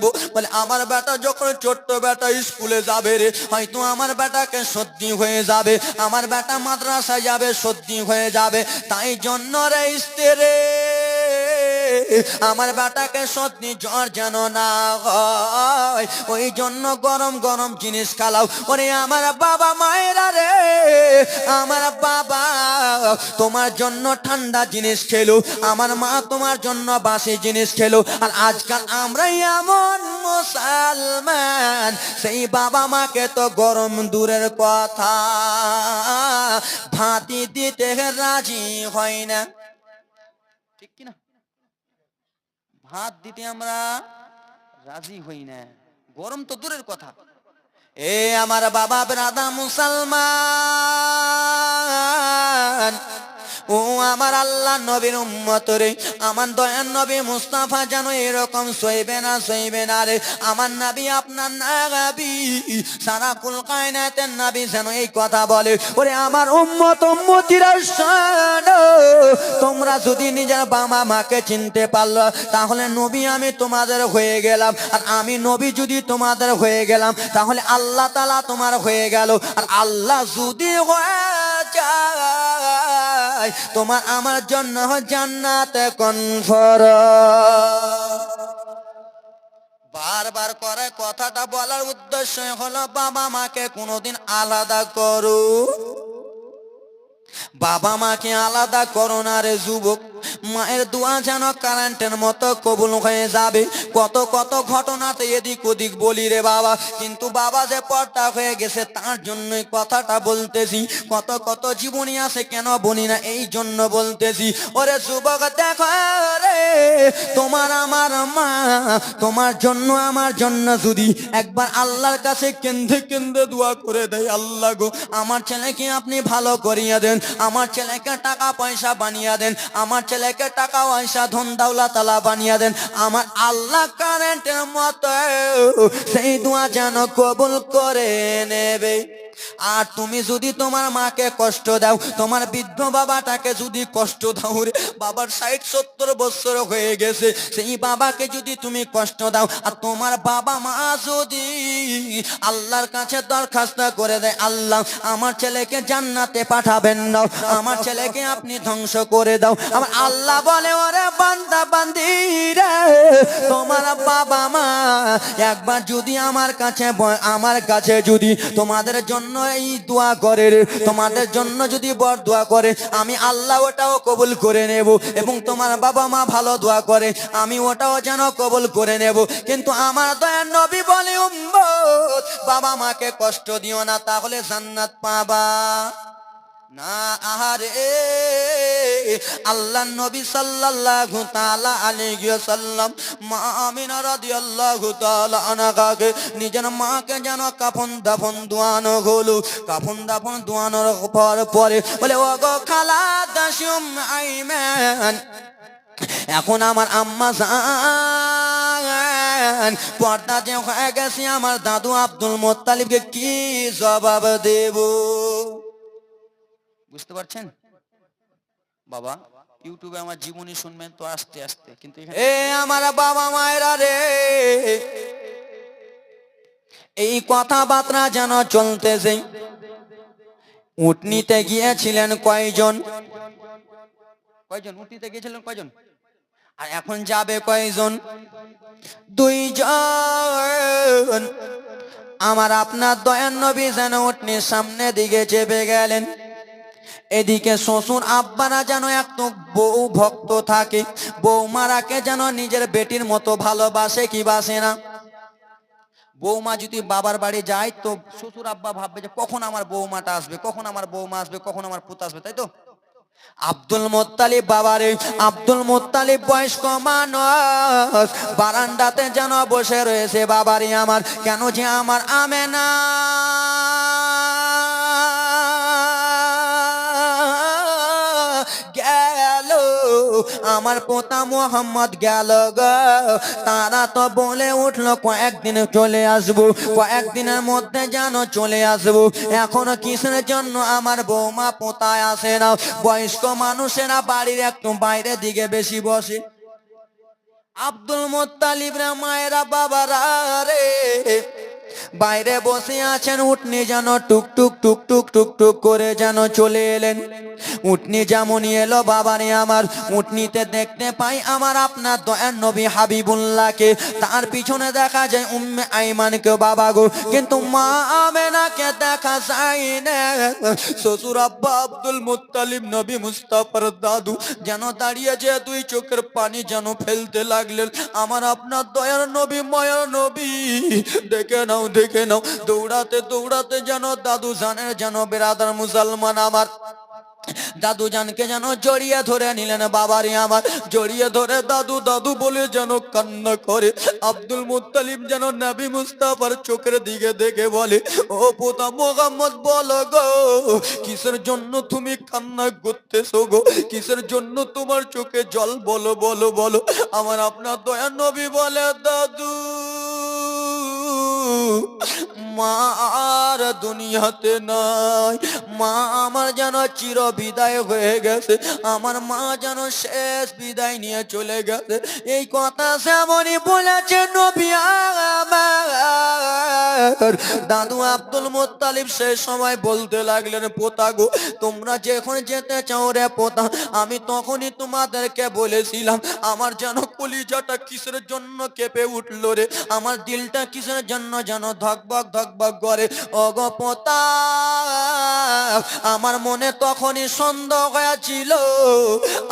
দেব। বলে, আমার বেটা যখন ছোট্ট বেটা স্কুলে যাবে রে, হয়তো আমার বেটাকে সত্যি হয়ে যাবে। আমার বেটা মাদ্রাসায় যাবে সত্যি হয়ে যাবে। তাই জন্য রে, স্ত্রী আমার বেটাকে সত্যি জ্বর যেন না হয়। ওই জন্য গরম গরম জিনিস খালাও। ওরে আমার বাবা মায়েরা রে, আমার বাবা, তোমার জন্য ঠান্ডা জিনিস খেলো। আমার মা তোমার জন্য বাসি জিনিস খেলো। আর আজকাল আমরাই এমন মুসলমান, সেই বাবা মাকে তো গরম দূরের কথা। ভাতি দিতে রাজি হয় না ঠিক কিনা ভাত দিতে আমরা রাজি হই না। গরম তো দূরের কথা। এ আমার বাবা রাধা মুসলমান। ও আমার আল্লাহ নবীর উম্মত রে আমার দয়ান নবী মুস্তাফা যেন এরকম সইবে না সইবে না রে। আমার নাবি আপনার নাবি সারা কুল কায়নাতের নাবি যেন এই কথা বলে। ওরে আমার উম্মত, উম্মতিরা তোমরা যদি নিজের বাবা মাকে চিনতে পারল, তাহলে নবী আমি তোমাদের হয়ে গেলাম। আর আমি নবী যদি তোমাদের হয়ে গেলাম, তাহলে আল্লাহ তালা তোমার হয়ে গেল। আর আল্লাহ যদি হয়ে যায় তোমার আমার জন্য জান্নাতে কনফর বারবার করে কথাটা বলার উদ্দেশ্য হলো, বাবা মাকে কোনোদিন আলাদা করো বাবা মাকে আলাদা করো না রে যুবক মায়ের দোয়া যেন কারেন্টের মতো কবুল হয়ে যাবে। কত কত ঘটনাতে এদিক ওদিক বলি রে বাবা, কিন্তু বাবা যে পর্দা হয়ে গেছে তার জন্যই কথাটা বলতেছি। কত কত জীবনী আছে কেন বলি না, এই জন্য বলতেছি। ওরে যুবক দেখো রে, তোমার আমার মা, তোমার জন্য, আমার জন্য যদি একবার আল্লাহর কাছে কেন্দ্রে কেন্দ্রে দোয়া করে দেয়, আল্লাহ গো, আমার ছেলেকে আপনি ভালো করিয়ে দেন, আমার ছেলেকে টাকা পয়সা বানিয়ে দেন, আমার ছেলেকে টাকা পয়সা, ধন দাউলা তালা বানিয়ে দেন। আমার আল্লাহ কারেন্টের মতো, সেই দোয়া যেন কবুল করে নেবে। আর তুমি যদি তোমার মাকে কষ্ট দাও, তোমার বৃদ্ধ বাবাটাকে যদি কষ্ট দাও রে, বাবার ষাট সত্তর বছর হয়ে গেছে, সেই বাবাকে যদি তুমি কষ্ট দাও, আর তোমার বাবা মা যদি আল্লাহর কাছে দরখাস্ত করে দেয়, আল্লাহ আমার ছেলেকে জান্নাতে পাঠাবেন না, আমার ছেলেকে আপনি ধ্বংস করে দাও। আমার আল্লাহ বলে, ওরে বান্দা, বান্দি রে, তোমার বাবা মা, একবার যদি আমার কাছে আমার কাছে যদি তোমাদের জন্য এই দোয়া করে তোমাদের জন্য যদি বর দোয়া করে, আমি আল্লাহ ওটাও কবুল করে নেব এবং তোমার বাবা মা ভালো দোয়া করে, আমি ওটাও যেন কবুল করে নেব। কিন্তু আমার দয়ার নবী বলে বাবা মাকে কষ্ট দিও না, তাহলে জান্নাত পাবা। না আহারে। আল্লাহ নবী সাল্লাল্লাহু তাআলা আলাইহি ওয়াসাল্লাম মা আমিনা রাদিয়াল্লাহু তাআলা আনহাকে নিজের মাকে যেন কাফন দাফন দোয়ানো হলো। কাফন দাফন দোয়ানোর পর পরে বলে ও গো খালা দাসুম আইমান, এখন আমার আম্মা জান, পর্দা যে হয়ে গেছে আমার দাদু আব্দুল মোত্তালিবকে কি জবাব দেব? বুঝতে পারছেন? বাবা ইউটিউবে আমার জীবনী শুনবেন তো আস্তে আস্তে কিন্তু এ আমার বাবা মায়েরা রে এই কথাবার্তা যেন চলতেছে উটনিতে গিয়েছিলেন কয়জন? কয়জন? উটনিতে গিয়েছিলেন কয়জন? আর এখন যাবে কয়জন? দুইজন। আমার আপনার দয়ান নবী যেন উটনির সামনে দিকে চেপে গেলেন। এদিকে শ্বশুর আব্বারা যেন একটু বউ ভক্ত থাকে, বৌমারাকে যেন নিজের বেটির মতো ভালোবাসে কি বাসে না? বৌমা যদি বাবার বাড়ি যায় তো শ্বশুর আব্বা ভাববে যে কখন আমার বৌমাটা আসবে, কখন আমার বৌমা আসবে, কখন আমার পুত আসবে, তাই তো? আব্দুল মোত্তালিব বাবারে, আব্দুল মোত্তালিব বয়স্ক মানুষ, বারান্দাতে যেন বসে রয়েছে বাবারে আমার, কেন যে আমার আমেনা? আমার পোতা মোহাম্মদ গেল গো। তারা তো বলে উঠল, কয়েকদিন চলে আসব, কয়েকদিনের মধ্যে যেন চলে আসব। এখনও কিসের জন্য আমার বৌমা পোতায় আসে না? বয়স্ক মানুষেরা বাড়ির একটু বাইরের দিকে বেশি বসে। আব্দুল মোত্তালিব রে মায়েরা বাবারা রে। বাইরে বসে আছেন উটনি যেন টুক টুক টুক টুক টুক টুক করে যেন চলে এলেন। উটনি যেমনই এলো, বাবারে আমার উটনিতে দেখতে পাই আমার আপনার দয়ার নবী হাবিবুল্লাহকে। তার পিছনে দেখা যায় উম্মে আইমানকে বাবা গো। কিন্তু মা আমেনাকে দেখা যায় না। শ্বশুর আব্বা আব্দুল মুত্তালিব, নবী মুস্তাফার দাদু যেন দাঁড়িয়ে যে দুই চোখের পানি যেন ফেলতে লাগলেন। আমার আপনার দয়ার নবী, মায়ার নবী, দেখে নাও দেখে নাও, দৌড়াতে দৌড়াতে যেন দাদু জানের যেন বেরাদার মুসলমান আমার। দাদু জানকে যেন জড়িয়ে ধরে নিলেন বাবারে আমার। জড়িয়ে ধরে দাদু দাদু বলে যেন কান্না করে। আব্দুল মুত্তালিব যেন নবী মুস্তাফার চোখের দিকে দেখে বলে, ও পোতা মোহাম্মদ বলো গো, কিসের জন্য তুমি কান্না করতেছো গো? কিসের জন্য তোমার চোখে জল বলো বলো বলো? আমার আপনার দয়া নবী বলে, দাদু দুনিয়াতে নাই। মা আমার যেন চির বিদায় হয়ে গেছে, আমার মা যেন শেষ বিদায় নিয়ে চলে গেছে। এই কথা সেমনই বলেছে দাদু আব্দুল মোত্তালিব সেই সময় বলতে লাগলেন, পোতা গো, তোমরা যখন যেতে চাও রে পোতা, আমি তখনই তোমাদেরকে বলেছিলাম, আমার যেন কলিজাটা কিসের জন্য কেঁপে উঠল রে? আমার দিলটা কিসের জন্য যেন ধকবক ধকবক করে? ওগো পোতা। আমার মনে তখনই সন্দেহ হয়েছিল,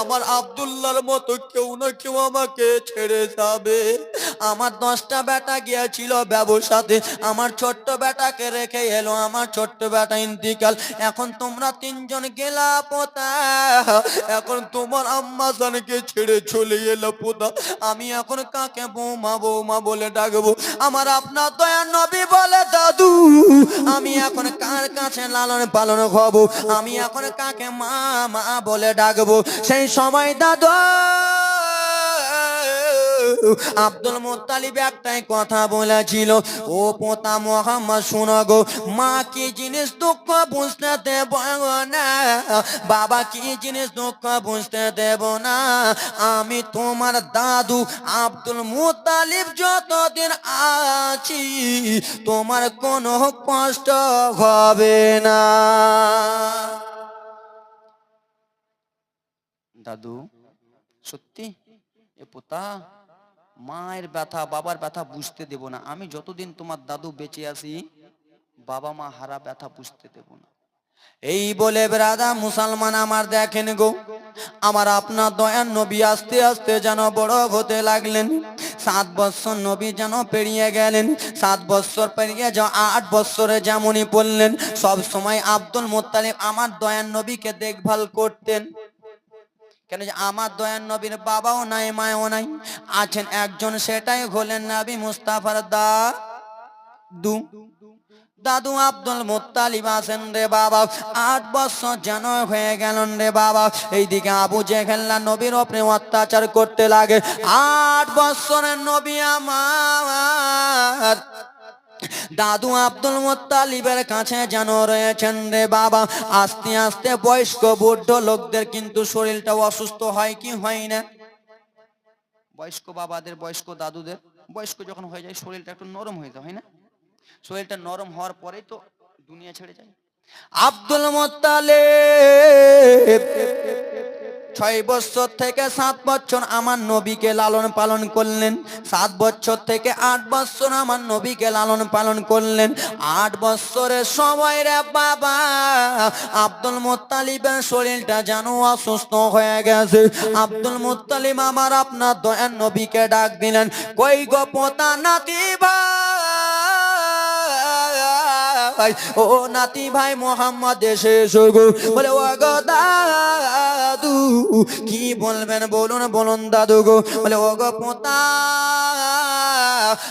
আমার আব্দুল্লাহর মতো কেউ না কেউ আমাকে ছেড়ে যাবে। আমার দশটা বেটা গিয়েছিল ব্যবসাতে, আমার ছোট্ট বেটাকে রেখে এলো, আমার ছোট্ট বেটা ইন্তিকাল। এখন তোমরা তিনজন গেলা পোতা, এখন তোমার আম্মা জানকে ছেড়ে চলে এলো পোতা। আমি এখন কাকে বৌমা বৌমা বলে ডাকবো? আমার আপনার দয়া নবী বলে দাদু। আমি এখন কার কাছে লালন পালন হব আমি এখন কাকে মা মা বলে ডাকবো? সেই সময় দাদু আব্দুল মোত্তালিব একটাই কথা বলেছিল, ও পোতা মোহাম্মদ, শোনো গো, মা কি জিনিস দুঃখ বুঝতে দেব না? বাবা কি জিনিস দুঃখ বুঝতে দেব না? আমি তোমার দাদু আব্দুল মুতালিব যতদিন আছি, তোমার কোনো কষ্ট হবে না। দাদু, সত্যি? এ পোতা? মায়ের ব্যথা, বাবার ব্যথা বুঝতে দেব না। আমি যতদিন তোমার দাদু বেঁচে আছি, বাবা মা হারা ব্যথা বুঝতে দেব না। এই বলে, বেরাদা মুসলমান আমার দেখেন গো, আমার আপনার দয়ার নবী আস্তে আস্তে যেন বড় হতে লাগলেন। সাত বৎসর নবী যেন পেরিয়ে গেলেন, সাত বৎসর পেরিয়ে যা, আট বৎসরে যেমনই পড়লেন সব সময় আব্দুল মোত্তালিব আমার দয়ার নবীকে দেখভাল করতেন। কেন যে আমার দয়ান নবীর বাবাও নাই মায়ও নাই, আছেন একজন সেটাই হলেন নবী মুস্তাফার দা। দু। দাদু আব্দুল মুত্তালিব আছেন রে বাবা, আট বছর যেন হয়ে গেলেন রে বাবা। এইদিকে আবু জেহেল্লা নবীর ওপরে অত্যাচার করতে লাগে। আট বছরের নবী আমার। দাদু আব্দুল মোত্তালিবের কাছে যেন রয়েছেন রে বাবা। আস্তে আস্তে বয়স্ক বুদ্ধ লোকদের কিন্তু শরীরটা অসুস্থ হয় কি হয় না? বয়স্ক বাবাদের, বয়স্ক দাদুদের, বয়স্ক যখন হয়ে যায়, শরীরটা একটু নরম হয়ে যায়, হয় না? শরীরটা নরম হওয়ার পরেই তো দুনিয়া ছেড়ে যায়। আব্দুল মোত্তালিব, ছয় বছর থেকে সাত বছর আমার নবীকে লালন পালন করলেন। সাত বছর থেকে আট বছর আমার নবীকে লালন পালন করলেন। আট বছরের সময় রে বাবা, আব্দুল মোত্তালিবের শরীরটা যেন অসুস্থ হয়ে গেছে। আব্দুল মোত্তালিব আমার আপনার দয়ার নবীকে ডাক দিলেন, কই গো পোতা নাতি ভাই ও নাতি ভাই, মোহাম্মদ এসো গো বলে, ও গো দাদু, কি বলবেন বলুন বলুন দাদু গো বলে, ও গো পোতা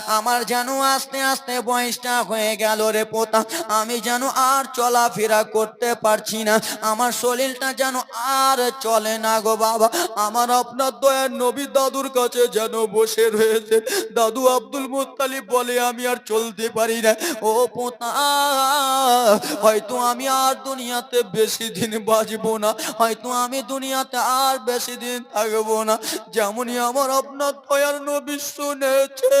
আমার যেন আস্তে আস্তে বয়সটা হয়ে গেল রে পোতা। আমি যেন আর চলাফেরা করতে পারছি না। আমার শরীরটা যেন আর চলে না গো বাবা। আমার আপনার দয়ার নবী দাদুর কাছে যেন বসে রয়েছে। দাদু আব্দুল মুত্তালিব বলে আমি আর চলতে পারি না। ও পোতা, হয়তো আমি আর দুনিয়াতে বেশি দিন বাঁচবো না। হয়তো আমি দুনিয়াতে আর বেশি দিন থাকব না। যেমনই আমার আপনার দয়ার নবী শুনেছে।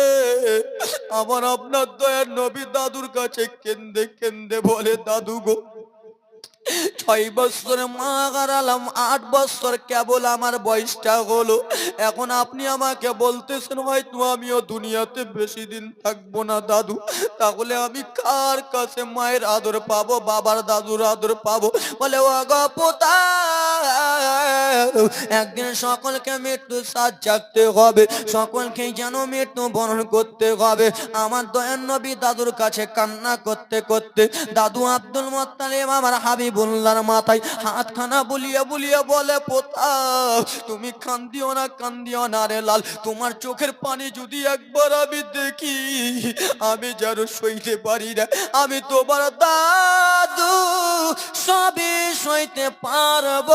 আমার আপনার দয়ার নবী দাদুর কাছে কেন্দে কেন্দে বলে, দাদু গো, ছয় বছরে মা হারালাম আট বছর কেবল আমার বয়সটা হলো। এখন আপনি আমাকে বলতেছেন, হয়তো আমিও দুনিয়াতে বেশি দিন থাকব না দাদু। তাহলে আমি কার কাছে মায়ের আদর পাবো, বাবার দাদুর আদর পাবো? বলে ও গপতা একদিন সকলকে মৃত্যু সাজ জাগতে হবে। সকলকেই যেন মৃত্যু বরণ করতে হবে। আমার দয়ান নবী দাদুর কাছে কান্না করতে করতে দাদু আব্দুল মোত্তালিব আমার হাবিবুল্লাহর মাথায় হাতখানা বুলিয়ে বুলিয়ে বলে, পোতা, তুমি কান্দিও না কান্দিও না রে লাল। তোমার চোখের পানি যদি একবার আমি দেখি, আমি যেন সইতে পারি না। আমি তোমার দাদু, সবই সইতে পারব।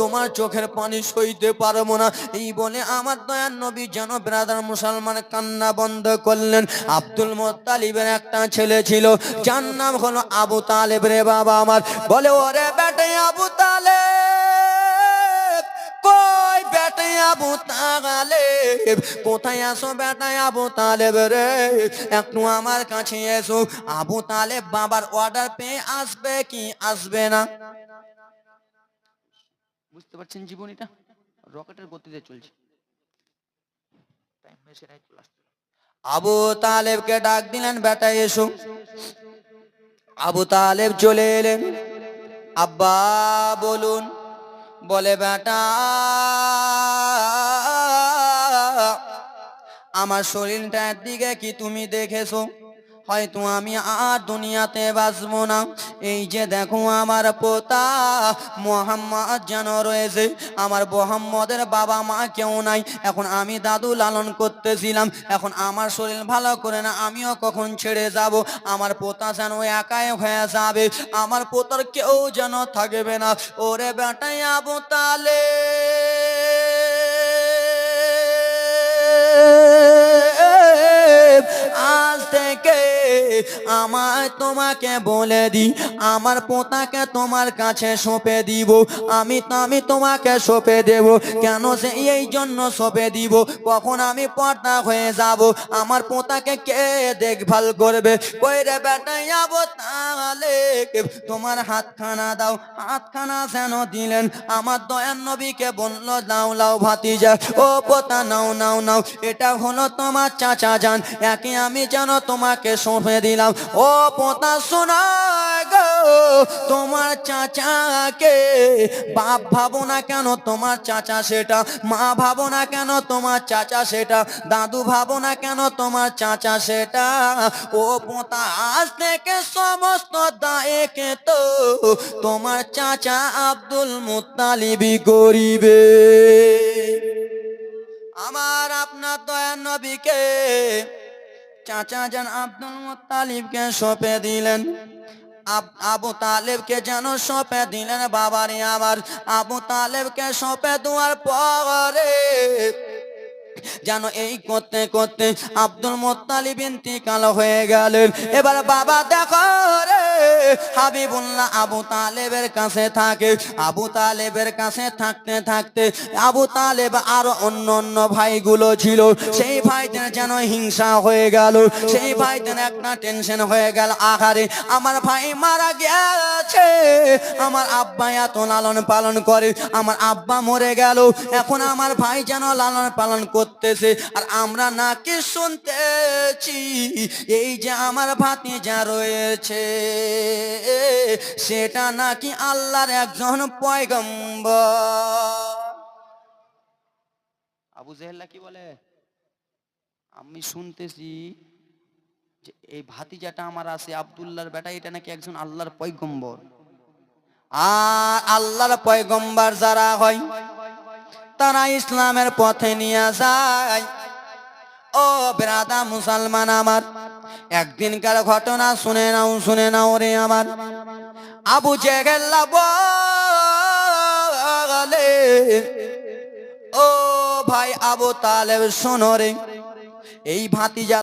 তোমার চোখের পানি সইতে পারব না। এই বলে আমার দয়ার নবী যেন ব্রাদার মুসলমান কান্না বন্ধ করলেন। আব্দুল মোত্তালিবের একটা ছেলে ছিল, যার নাম হলো আবু তালেব রে বাবা আমার। বলে, ওরে বেটে আবু তালেব, কই আবু কোথায় আসো আবু রে? একটু আমার কাছে এসো। আবু তালেব বাবার অর্ডার পেয়ে আসবে কি আসবে না? বুঝতে পারছেন জীবনীটা? রকেটের গতিতে চলছে। টাইম মেশে নাই চলে আসছে আবু তালেবকে ডাক দিলেন বেটা এসো। আবু তালেব চলে এলেন। আব্বা বলুন বলে বেটা আমার শরীরটার দিকে কি তুমি দেখেছ? হয়তো আমি আর দুনিয়াতে বাঁচবো না। এই যে দেখো আমার পোতা, মোহাম্মদ যেন রয়েছে। আমার মোহাম্মদের বাবা মা কেউ নাই। এখন আমি দাদু লালন করতেছিলাম। এখন আমার শরীর ভালো করে না, আমিও কখন ছেড়ে যাব? আমার পোতা যেন একাই হয়ে যাবে। আমার পোতার কেউ যেন থাকবে না। ওরে বেটাই আবু তালে আমায় তোমাকে বলে দি, আমার পোতাকে তোমার কাছে সঁপে দিব, আমি আমি তোমাকে সঁপে দেব, কেন সে এই জন্য সঁপে দিব, কখন আমি পর্দা হয়ে যাব, আমার পোতাকে কে দেখভাল করবে? কই রে বেটাই যাব তাহলে তোমার হাতখানা দাও, হাতখানা যেন দিলেন, আমার দয়ান নবীকে বলল দাও লাও ভাতিজা, ও পোতা, নাও নাও নাও, এটা হলো তোমার চাচা যান, একে আমি যেন তোমাকে সঁপে দিলাম। ও পোতা শোনা গো, তোমার চাচাকে বাপ ভাবো না কেন, তোমার চাচা সেটা, মা ভাবো না কেন, তোমার চাচা সেটা, দাদু ভাবো না কেন, তোমার চাচা সেটা। ও পোতা, আজ থেকে সমস্ত দায়কে তো তোমার চাচা আব্দুল মুত্তালিবি গরিবে। আমার আপনার দয়ার নবীকে চাচা যান আব্দুল মোত্তালিবকে সঁপে দিলেন। আব- তালেবকে যেন সঁপে দিলেন বাবারে আমার। আবু তালেবকে সঁপে দেওয়ার পরে যেন এই করতে করতে আব্দুল মোত্তালিব ইন্তিকাল হয়ে গেলেন এবার বাবা দেখো রে, হাবিবুল্লাহ আবু তালেবের কাছে থাকে। আবু তালেবের কাছে থাকতে থাকতে আবু তালেব আরও অন্য অন্য ভাইগুলো ছিল। সেই ভাইদের যেন হিংসা হয়ে গেল। সেই ভাইদের একটা টেনশন হয়ে গেল, আহারে, আমার ভাই মারা গেছে আমার আব্বা এত লালন পালন করে, আমার আব্বা মরে গেল। এখন আমার ভাই যেন লালন পালন করতেছে, আর আমরা নাকি শুনতেছি, এই যে আমার ভাতি যা রয়েছে। সেটা নাকি আল্লাহর একজন পয়গম্বর। আবু জেহেল্লা কি বলে? আমি শুনতেছি এই ভাতিজাটা আমার আছে, আব্দুল্লাহর বেটা, এটা নাকি একজন আল্লাহর পৈগম্বর আর আল্লাহর পয়গম্বর যারা হয়, তারা ইসলামের পথে নিয়ে যায়। ও বেরাদা মুসলমান আমার, একদিনকার ঘটনা শুনে নাও শুনে নাও রে আমার। আবু জেগেল্লা বলে, ও ভাই আবু তালেব, শোনো রে, এই ভাতিজা